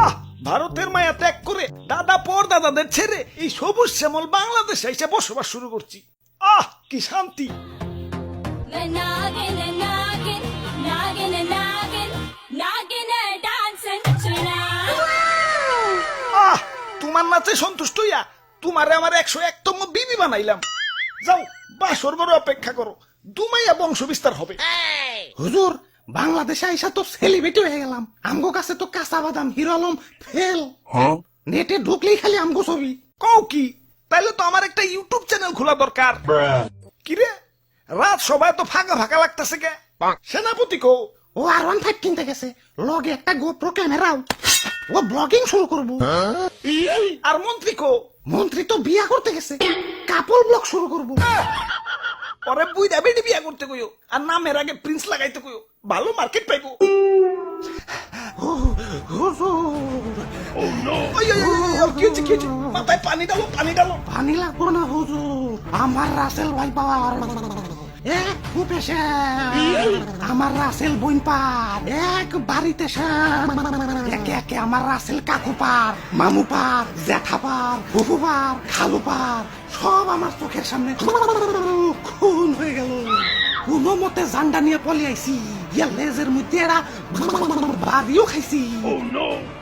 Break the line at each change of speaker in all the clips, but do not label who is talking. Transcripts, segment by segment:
আহ ভারতের মায়া ত্যাগ করে দাদা পর দাদাদের ছেড়ে এই সবুজ শ্যামল বাংলাদেশে এসে বসবাস শুরু করছি। আহ কি শান্তি. আহ তোমার নাচে সন্তুষ্ট হইয়া তোমারে আমার একশো একতম বিবি বানাইলাম। যাও বাসর ঘরে অপেক্ষা করো। দুমাইয়া বংশ বিস্তার হবে
হুজুর বাংলাদেশে আইসা তো সেলিব্রিটি হয়ে গেলাম। আমগো কাছে তো কাঁচা বাদাম হিরো আলম ফেল। নেটে ঢুকলেই খালি আমগো ছবি।
কও কি? তাইলে তো আমার একটা ইউটিউব চ্যানেল খোলা দরকার। কিরে রাত সবাই তো ফাঁকা ফাঁকা লাগতেছে কে? সেনাপতি কো
ও আর ওয়ান ফাইভ কিনতে গেছে। লগে একটা গোপ্রো ক্যামেরাও। ও ব্লগিং শুরু করব।
আর মন্ত্রী কো
মন্ত্রী তো বিয়া করতে গেছে। কাপল ব্লগ শুরু করব।
পরে বুইরা দেবে বিয়া করতে কইও। আর নামের আগে প্রিন্স লাগাইতে কইও। ভালো মার্কেট পাইবো। মাথায় পানি ডালো পানি ডালো
পানি লাগবো না হুজুর। আমার রাসেল ভাই পাওয়ার এক ফুটে আমার রাসেল বইন পার। এক বাড়িতে একে একে আমার রাসেল কাকু পার মামু পার জ্যাঠা পার ফুফু পার খালু পার সব আমার চোখের সামনে খুন হয়ে গেল। কোনো মতে জান্ডা নিয়ে পলি আইছি। ইয়া লেজের মধ্যে এরা বাড়িও খাইছি।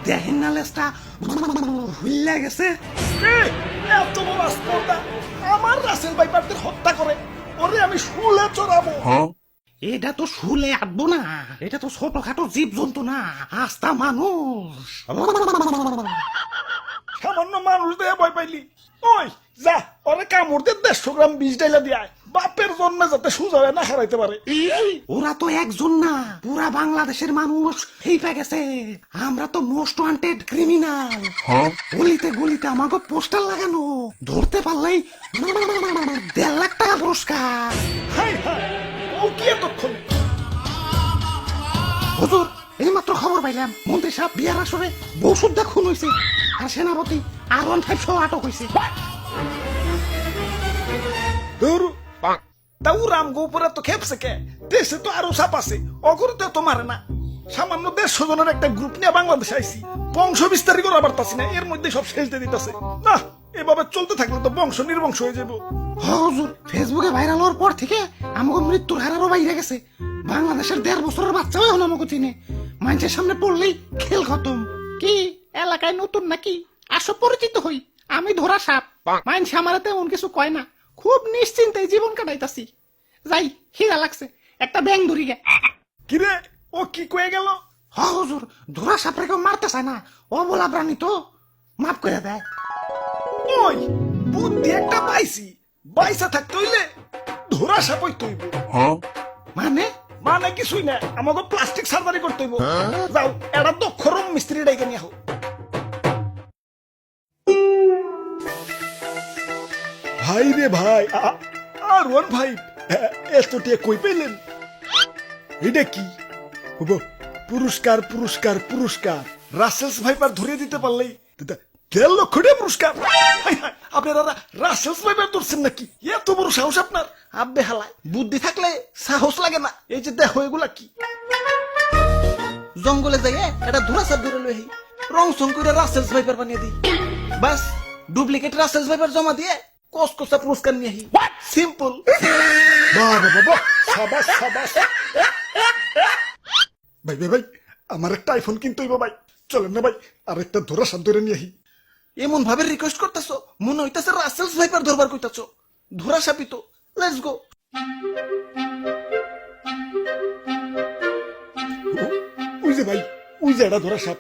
দেখেন না লেজটা হুইল্লা গেছে।
এত বড় আমার রাসেল ভাইপারদের হত্যা করে। ওরে আমি শুলে চড়াবো।
এটা তো শুলে আঁটবো না। এটা তো ছোটখাটো জীব জন্তু না। আস্তা মানুষ।
সামান্য মানুষ দেয়া ভয় পাইলি। ওই যা ওরে কামড় দিয়ে দেড়শো গ্রাম বিষ ডাইলা দিয়ায় বাপের জন্মে যাতে না হারাইতে পারে।
ওরা তো একজন না পুরা বাংলাদেশের মানুষ গেছে। আমরা তো মোস্ট ওয়ান্টেড ক্রিমিনাল। গলিতে গলিতে আমাকে পোস্টার লাগানো। ধরতে পারলেই দেড় লাখ টাকা পুরস্কার।
হাই হাই ও কি এতক্ষণ?
হুজুর এইমাত্র খবর পাইলাম। মন্ত্রী সাহেব বিয়ার আসরে বউ সুদ্ধা খুন হয়েছে আর সেনাপতি আর ওয়ান ফাইভ সহ আটক হয়েছে
দূর তা উরাম গোপুরা তো খেপছে কে? দেশে তো আরও সাপ আছে অগরতে তো মারে না। সামান্য দেড়শো জনের একটা গ্রুপ নিয়ে বাংলাদেশে আইছি বংশ বিস্তারই করা পারতাছি না এর মধ্যে সব শেষতে দিতেছে। না এভাবে চলতে থাকলে তো বংশ নির্বংশ হয়ে যাব
হুজুর ফেসবুকে ভাইরাল হওয়ার পর থেকে আমাকে মৃত্যুর হারারও বাইরে গেছে। বাংলাদেশের দেড় বছরের বাচ্চাও এখন আমাকে চিনে। মানুষের সামনে পড়লেই খেল খতম। কি? এলাকায় নতুন নাকি? আসো পরিচিত হই। আমি ধরা সাপ। মানুষ আমার তেমন কিছু কয় না। খুব নিশ্চিন্তে জীবন কাটাইতাছি। যাই হিরা লাগছে। একটা ব্যাং ধরি গে।
কিরে? ও কি কয়ে গেল?
হ হুজুর ধরা সাপরে কেউ মারতে চায় না। ও বলা প্রাণী তো। মাফ করে দেয়।
ওই বুদ্ধি একটা পাইছি। বাইসা থাকতে হইলে ধরা সাপ সাপই তৈব
মানে?
মানে কিছুই না। আমাকে প্লাস্টিক সার্জারি করতে হইব। যাও এটা দক্ষ রং মিস্ত্রি ডাইকে নিয়ে হোক ভাই রে ভাই আর ওয়ান ভাই এতটিয়া কই পেলেন? এটা কি? পুরস্কার পুরস্কার পুরস্কার। রাসেলস ভাইপার ধরিয়ে দিতে পারলেই দেড় লক্ষ টাকা পুরস্কার। রাসেলস ধরছেন নাকি? এত বড় সাহস আপনার। আব্বে হালায়, বুদ্ধি থাকলে সাহস লাগে না। এই যে দেখো, এগুলা কি?
জঙ্গলে যাইয়ে এটা ধুরা সাপ ধরে লই রং সং করে রাসেলস ভাইপার বানিয়ে দিই। বাস, ডুপ্লিকেট রাসেলস ভাইপার জমা দিয়ে কসকসা পুরস্কার নিয়ে আহি। সিম্পল
ভাই ভাই ভাই আমার একটা আইফোন কিনতে হইব ভাই। চলেন না ভাই আর একটা ধরা সাপ ধরে নিয়ে আহি।
এমন ভাবে রিকোয়েস্ট করতেছো মনে হইতাছে রাসেলস ভাইপার ধরবার কইতাছ। ধুরা সাপই তো লেটস গো
ওই যে ভাই ওই যে একটা ধরা সাপ।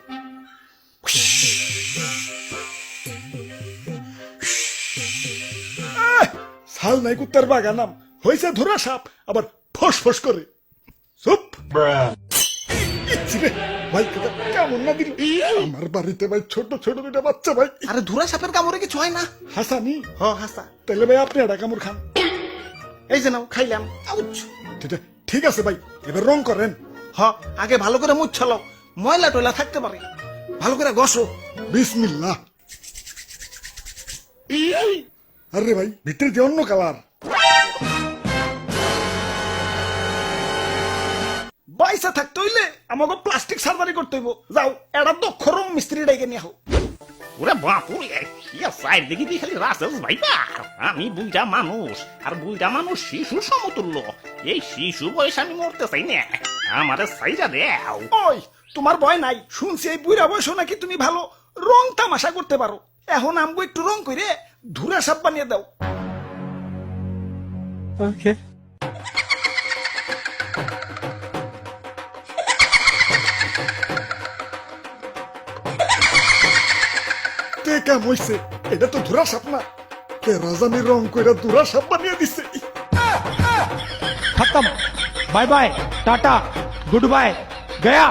শাল নাই কুত্তার বাগানাম হয়েছে ধরা সাপ আবার ফস ফস করে। চুপ। ভাই কেমন না দিল। আমার বাড়িতে ভাই ছোট ছোট দুটা বাচ্চা ভাই।
আরে ধুরা সাপের কামড়ে কিছু হয় না।
হাসানি?
হ হাসা।
তাহলে ভাই আপনি একটা কামড় খান।
এই যে নাও খাইলাম। আউচ।
ঠিক আছে, ঠিক আছে ভাই এবার রং করেন।
হ আগে ভালো করে মুছ ছলাও। ময়লা টয়লা থাকতে পারে। ভালো করে গসো
বিসমিল্লাহ। আরে ভাই ভিতরে যে অন্য কালার বাইসা থাকতে হইলে আমাকে প্লাস্টিক সার্জারি করতে হইব। যাও এটা দক্ষ রং মিস্ত্রি ডাইকে নিয়ে
ওরে বাপুরে ইয়া সাইড দেখি দি খালি রাসেল ভাইপার আমি বুইটা মানুষ আর বুইটা মানুষ শিশু সমতুল্য। এই শিশু বয়স আমি মরতে চাই না। আমারে সাইজা দেও।
ওই তোমার ভয় নাই। শুনছি এই বুড়া বয়স নাকি তুমি ভালো রং তামাশা করতে পারো। এখন আমগো একটু রং করে ধুরা সাপ বানিয়ে দাও। ওকে কাম হইছে? এটা তো ধুরা সাপ না। কে রাজানি রং কইরা ধুরা সাপ বানিয়ে দিছে?
খতম। Bye bye tata. Good bye. Gaya.